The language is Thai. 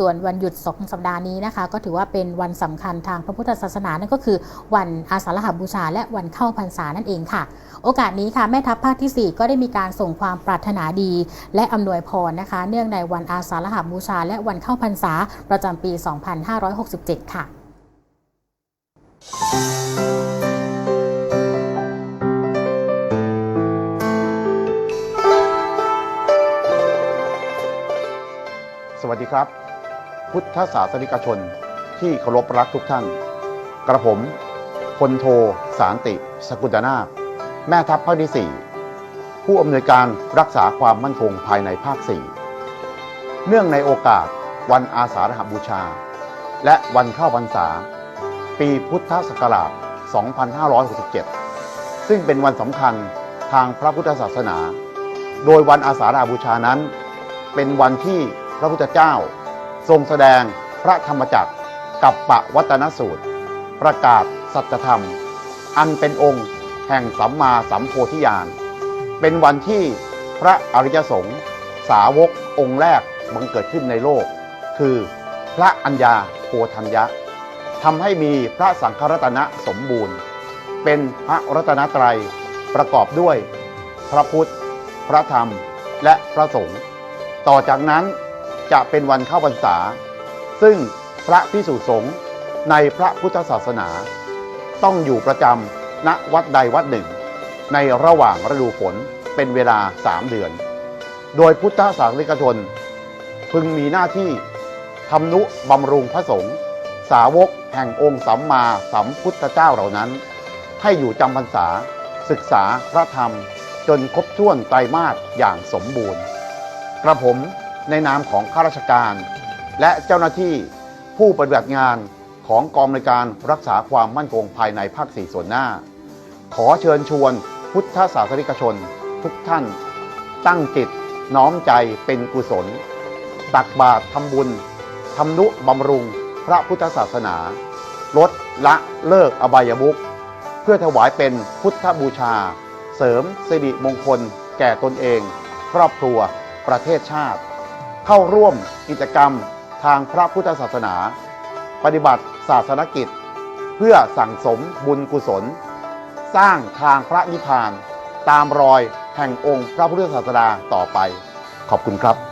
ส่วนวันหยุด2สัปดาห์นี้นะคะ ก็ถือว่าเป็นวันสำคัญทางพระพุทธศาสนานั่นก็คือ วันอาสาฬหบูชา และวันเข้าพรรษานั่นเองค่ะ โอกาสนี้ค่ะแม่ทัพภาคที่ 4 ก็ได้มีการส่งความปรารถนาดี และอำนวยพรนะคะ เนื่องในวันอาสาฬหบูชา และวันเข้าพรรษา ประจำปี 2567 ค่ะสวัสดีครับ พุทธศาสนิกชนที่เคารพรักทุกท่าน กระผมพลโทสารติ สกุลนาคแม่ทัพภาคที่ 4 ผู้อำนวยการรักษาความมั่นคงภายในภาค 4 เนื่องในโอกาสวันอาสาฬหบูชา และวันเข้าพรรษา ปีพุทธศักราช 2567 ซึ่งเป็นวันสำคัญทางพระพุทธศาสนา โดยวันอาสาฬหบูชานั้น เป็นวันที่พระพุทธเจ้า ทรงแสดงพระธรรมจักรกับปะวัตนสูตร ประกาศสัจธรรม อันเป็นองค์แห่งสัมมาสัมโพธิญาณ เป็นวันที่พระอริยสงฆ์สาวกองค์แรกบังเกิดขึ้นในโลก คือพระอัญญาโพธัญญะทำให้มีพระสังฆรัตนะสมบูรณ์ เป็นพระรัตนตรัยประกอบด้วย พระพุทธ พระธรรม และพระสงฆ์ ต่อจากนั้น จะเป็นวันเข้าพรรษา ซึ่งพระพิสุสงฆ์ในพระพุทธศาสนา ต้องอยู่ประจำณวัดใดวัดหนึ่ง ในระหว่างฤดูฝนเป็นเวลาสามเดือน โดยพุทธศาสนิกชน พึงมีหน้าที่ทำนุบำรุงพระสงฆ์สาวกแห่งองค์สัมมาสัมพุทธเจ้าเหล่านั้น ให้อยู่จำพรรษาศึกษาพระธรรมจนครบถ้วนไตรมาสอย่างสมบูรณ์ กระผม ในนามของข้าราชการ และเจ้าหน้าที่ผู้ปฏิบัติงานของกองในการรักษาความมั่นคงภายในภาคสี่ส่วนหน้า ขอเชิญชวนพุทธศาสนิกชนทุกท่าน ตั้งจิตน้อมใจเป็นกุศล ตักบาตรทำบุญทำนุบำรุงพระพุทธศาสนา ลดละเลิกอบายมุขเพื่อถวายเป็นพุทธบูชา เสริมสิริมงคลแก่ตนเอง ครอบครัว ประเทศชาติ เข้าร่วมกิจกรรมทางพระพุทธศาสนา ปฏิบัติศาสนกิจ เพื่อสั่งสมบุญกุศล สร้างทางพระนิพพาน ตามรอยแห่งองค์พระพุทธศาสดาต่อไป ขอบคุณครับ